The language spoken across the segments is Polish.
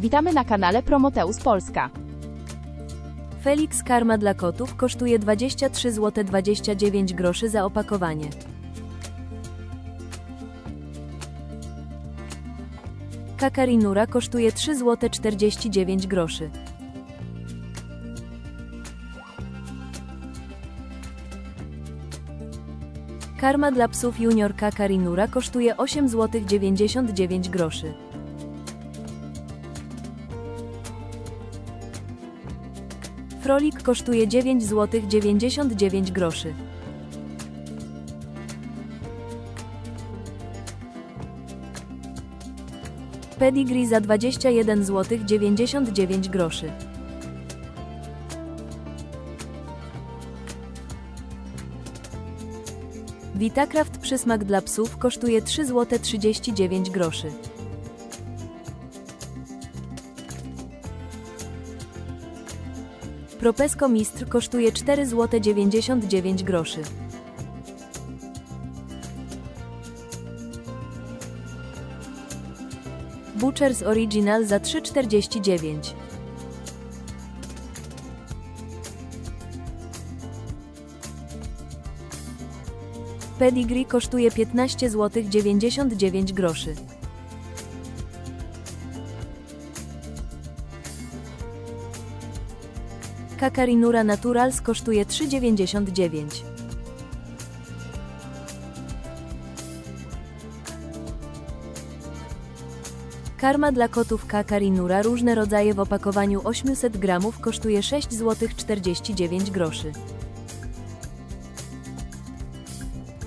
Witamy na kanale Promoteus Polska. Felix karma dla kotów kosztuje 23 zł 29 groszy za opakowanie. Kakarinura kosztuje 3 zł 49 groszy. Karma dla psów junior Kakarinura kosztuje 8 zł 99 groszy. Frolik kosztuje 9 zł 99 groszy. Pedigree za 21 zł 99 groszy. Vitakraft przysmak dla psów kosztuje 3 zł 39 groszy. Propesco Mistr kosztuje 4 zł 99 groszy. Butchers Original za 3,49. Pedigree kosztuje 15 zł 99 groszy. Kakarinura Naturals kosztuje 3,99. Karma dla kotów Kakarinura różne rodzaje w opakowaniu 800 gramów kosztuje 6 zł 49 groszy.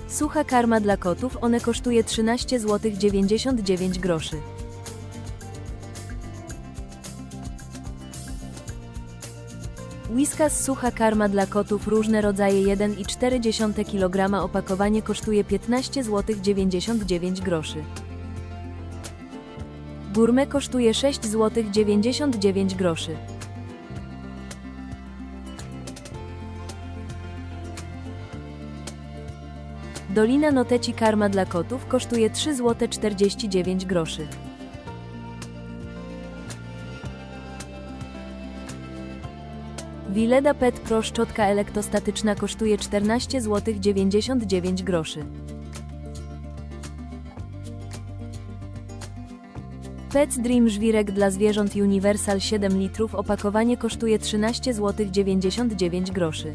Sucha karma dla kotów one kosztuje 13 zł 99 groszy. Whiskas sucha karma dla kotów różne rodzaje 1,4 kg opakowanie kosztuje 15 zł 99 groszy. Gourmet kosztuje 6 zł 99 groszy. Dolina Noteci karma dla kotów kosztuje 3 zł 49 groszy. Wileda Pet Pro szczotka elektrostatyczna kosztuje 14 zł 99 groszy. Pets Dream żwirek dla zwierząt Universal 7 litrów opakowanie kosztuje 13 zł 99 groszy.